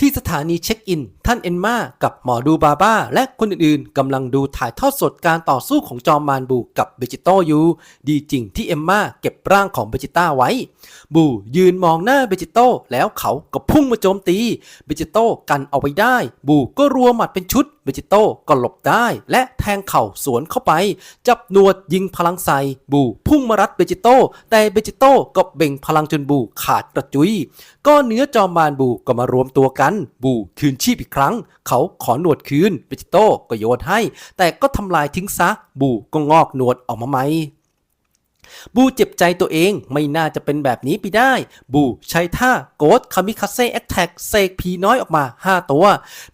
ที่ส ถานีเช็คอิน ท่านเอ็นมากับหมอดูบาบ้า และคนอื่นๆกำลังดูถ่ายทอดสดการต่อสู้ของจอมมารบูกับเบจิโตอยู่ ดีจริงที่เอมมาเก็บร่างของเบจิต้าไว้ บูยืนมองหน้าเบจิโตแล้วเขาก็พุ่งมาโจมตี เบจิโตกันเอาไว้ได้ บูก็รัวหมัดเป็นชุด เบจิโตก็หลบได้ และแทงเข่าสวนเข้าไป จับหนวดยิงพลังใส่บูพุ่งมารัดเบจิโตแต่เบจิโตก็เบ่งพลังจนบูขาดกระจุยก้อนเนื้อจอมมารบูก็มารวมตัวกันบูคืนชีพอีกครั้ง เขาขอหนวดคืนเบจิโต้ก็โยนให้ แต่ก็ทำลายทิ้งซะ บูก็งอกหนวดออกมาใหม่บูเจ็บใจตัวเองไม่น่าจะเป็นแบบนี้ไปได้ บูใช้ท่าโกดคามิคาเซ่แอคแท็กเสกผีน้อยออกมา 5 ตัว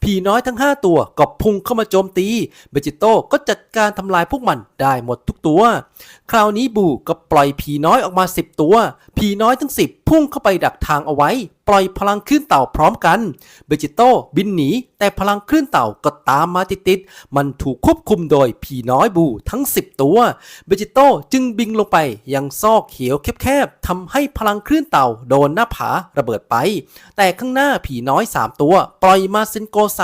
ผีน้อยทั้ง 5 ตัวก็พุ่งเข้ามาโจมตี เบจิโต้ก็จัดการทำลายพวกมันได้หมดทุกตัว คราวนี้บูก็ปล่อยผีน้อยออกมา 10 ตัว ผีน้อยทั้ง 10พุ่งเข้าไปดักทางเอาไว้ ปล่อยพลังคลื่นเต่าพร้อมกัน เบจิโต้บินหนี แต่พลังคลื่นเต่าก็ตามมาติดๆมันถูกควบคุมโดยผีน้อยบูทั้ง 10 ตัว เบจิโต้จึงบินลงไปยังซอกเขียวแคบๆทำให้พลังคลื่นเต่าโดนหน้าผาระเบิดไป แต่ข้างหน้าผีน้อย 3 ตัว ปล่อยมาเซนโกไซ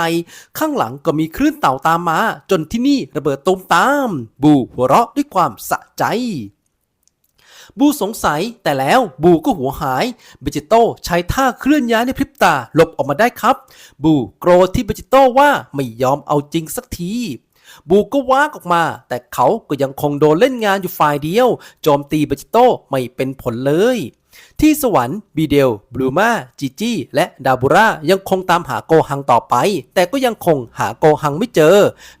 ข้างหลังก็มีคลื่นเต่าตามมา จนที่นี่ระเบิดตูมตาม บูหัวเราะด้วยความสะใจ บูสงสัยแต่แล้วบูก็หัวหายเบจิโต้ใช้ท่าเคลื่อนย้ายในพริบตาหลบออกมาได้ครับ บูโกรธที่เบจิโต้ว่าไม่ยอมเอาจริงสักทีบูก็ว้ากออกมา แต่เขาก็ยังคงโดนเล่นงานอยู่ฝ่ายเดียว โจมตีเบจิโต้ไม่เป็นผลเลย ที่สวรรค์บีเดลบลูมาจีจี้และดาบูรายังคงตามหาโกฮังต่อไป แต่ก็ยังคงหาโกฮังไม่เจอ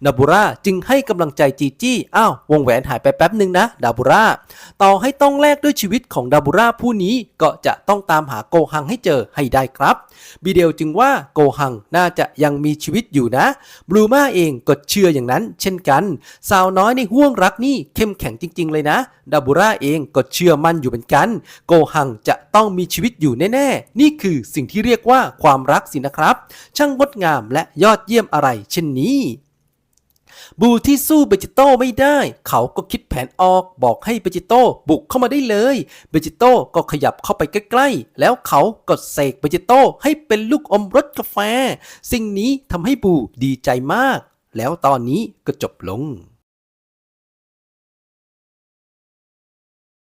ดาบูราจึงให้กำลังใจจีจี้อ้าววงแหวนหายไปแป๊บหนึ่งนะดาบูราต่อให้ต้องแลกด้วยชีวิตของดาบูราผู้นี้ก็จะต้องตามหาโกฮังให้เจอให้ได้ครับ บีเดลจึงว่าโกหังน่าจะยังมีชีวิตอยู่นะบลูมาเองก็เชื่ออย่างนั้นเช่นกัน สาวน้อยในห่วงรักนี่เข้มแข็งจริง ๆ เลยนะดาบูราเองก็เชื่อมั่นอยู่เหมือนกัน โกหังจะต้องมีชีวิตอยู่แน่ๆ นี่คือสิ่งที่เรียกว่าความรักสินะครับ ช่างงดงามและยอดเยี่ยมอะไรเช่นนี้ บูที่สู้เบจิโต้ไม่ได้ เขาก็คิดแผนออกบอกให้เบจิโต้บุกเข้ามาได้เลยเบจิโต้ก็ขยับเข้าไปใกล้ๆ แล้วเขาก็เสกเบจิโต้ให้เป็นลูกอมรสกาแฟ สิ่งนี้ทำให้บูดีใจมาก แล้วตอนนี้ก็จบลง